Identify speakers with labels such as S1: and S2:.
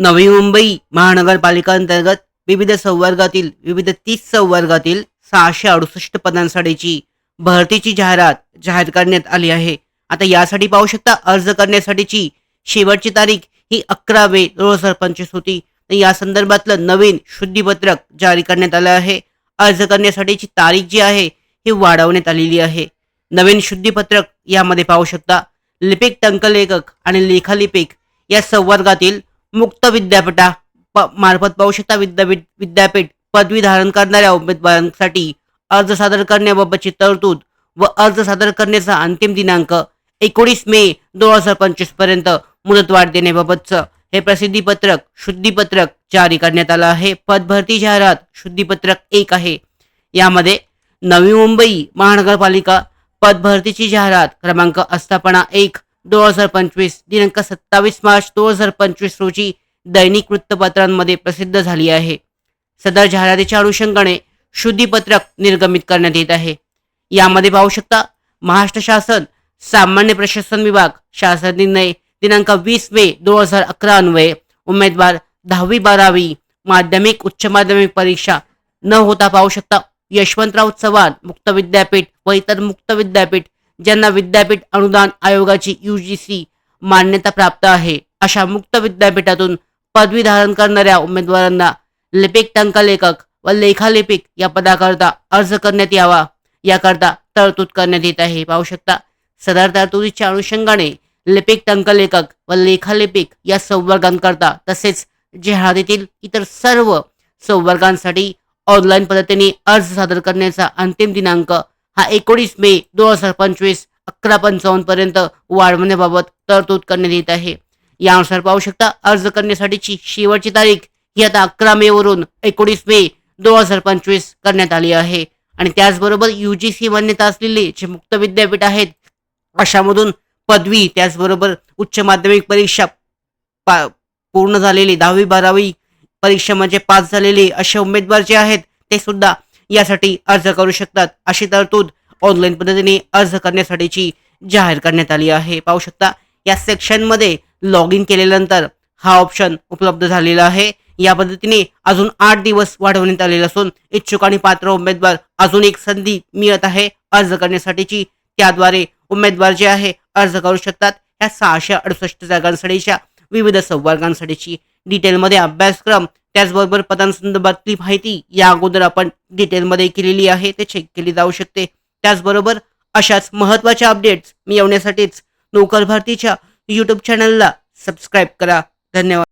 S1: नवी मुंबई महानगरपालिका अंतर्गत विविध संवर्गातील विविध तीस संवर्गातील सहाशे अडुसष्ट पदांसाठीची भरतीची जाहिरात जाहीर करण्यात आली आहे. आता यासाठी पाहू शकता अर्ज करण्यासाठीची शेवटची तारीख ही अकरा मे दोन हजार पंचवीस होती. तर या संदर्भातलं नवीन शुद्धीपत्रक जारी करण्यात आलं आहे. अर्ज करण्यासाठीची तारीख जी आहे ही वाढवण्यात आलेली आहे. नवीन शुद्धीपत्रक यामध्ये पाहू शकता लिपिक टंकलेखक आणि लेखालिपिक या संवर्गातील मुक्त विद्यापीठा प मार्फत पाहू शकता विद्यापीठ विद्यापीठ पदवी धारण करणाऱ्या उमेदवारांसाठी अर्ज सादर करण्याबाबतची तरतूद व अर्ज सादर करण्याचा अंतिम दिनांक एकोणीस मे दोन हजार पंचवीसपर्यंत मुदतवाढ देण्याबाबतचं हे प्रसिद्धीपत्रक शुद्धीपत्रक जारी करण्यात आलं आहे. पदभरती जाहिरात शुद्धीपत्रक एक आहे. यामध्ये नवी मुंबई महानगरपालिका पदभरतीची जाहिरात क्रमांक आस्थापना एक दोन हजार पंचवीस दिनांक सत्तावीस मार्च दोन हजार पंचवीस रोजी दैनिक वृत्तपत्रांमध्ये प्रसिद्ध झाली आहे. सदर जाहिरातीच्या अनुषंगाने शुद्धीपत्रक निर्गमित करण्यात येत आहे. यामध्ये पाहू शकता महाराष्ट्र शासन सामान्य प्रशासन विभाग शासन निर्णय दिनांक वीस मे दोन हजार अकरा अन्वये उमेदवार दहावी बारावी माध्यमिक उच्च माध्यमिक परीक्षा न होता पाहू शकता यशवंतराव चव्हाण मुक्त विद्यापीठ व इतर मुक्त विद्यापीठ ज्यांना विद्यापीठ अनुदान आयोगाची यू जी सी मान्यता प्राप्त आहे. अशा मुक्त विद्यापीठातून पदवी धारण करणाऱ्या उमेदवारांना लिपिक टंकलेखक व लेखालिपिक या पदाकरता अर्ज करण्यात यावा. याकरता तरतूद करण्यात येत आहे. पाहू शकता सदर तरतुदीच्या अनुषंगाने लिपिक टंकलेखक व लेखालिपिक या संवर्गांकरता तसेच जाहिरातीतील इतर सर्व संवर्गांसाठी ऑनलाईन पद्धतीने अर्ज सादर करण्याचा अंतिम दिनांक हा एकोणीस मे दोन हजार पंचवीस अकरा पंचावन्न पर्यंत वाढवण्याबाबत तरतूद करण्यात येत आहे. यानुसार पाहू शकता अर्ज करण्यासाठीची शेवटची तारीख ही आता अकरा मे वरून एकोणीस मे दोन हजार पंचवीस करण्यात आली आहे. आणि त्याचबरोबर यू जी सी मान्यता असलेली जे मुक्त विद्यापीठ आहेत अशामधून पदवी त्याचबरोबर उच्च माध्यमिक परीक्षा पा पूर्ण झालेली दहावी बारावी परीक्षा म्हणजे पास झालेले असे उमेदवार जे आहेत ते सुद्धा यासाठी अर्ज करू शकतात. अशी तरतूद ऑनलाईन पद्धतीने अर्ज करण्यासाठीची जाहीर करण्यात आली आहे. पाहू शकता या सेक्शनमध्ये लॉग इन केल्यानंतर हा ऑप्शन उपलब्ध झालेला आहे. या पद्धतीने अजून आठ दिवस वाढवण्यात आलेला असून इच्छुक आणि पात्र उमेदवार अजून एक संधी मिळत आहे. अर्ज करण्यासाठीची त्याद्वारे उमेदवार जे आहे अर्ज करू शकतात. या सहाशे अडुसष्ट जागांसाठीच्या विविध संवर्गांसाठीची डिटेलमध्ये अभ्यासक्रम त्याचबरोबर पदांसंदर्भातली माहिती या अगोदर आपण डिटेलमध्ये केलेली आहे ते चेक केली जाऊ शकते. त्याचबरोबर अशाच महत्त्वाच्या अपडेट्स मिळवण्यासाठीच नोकर भरतीच्या यूट्यूब चॅनलला सबस्क्राईब करा. धन्यवाद.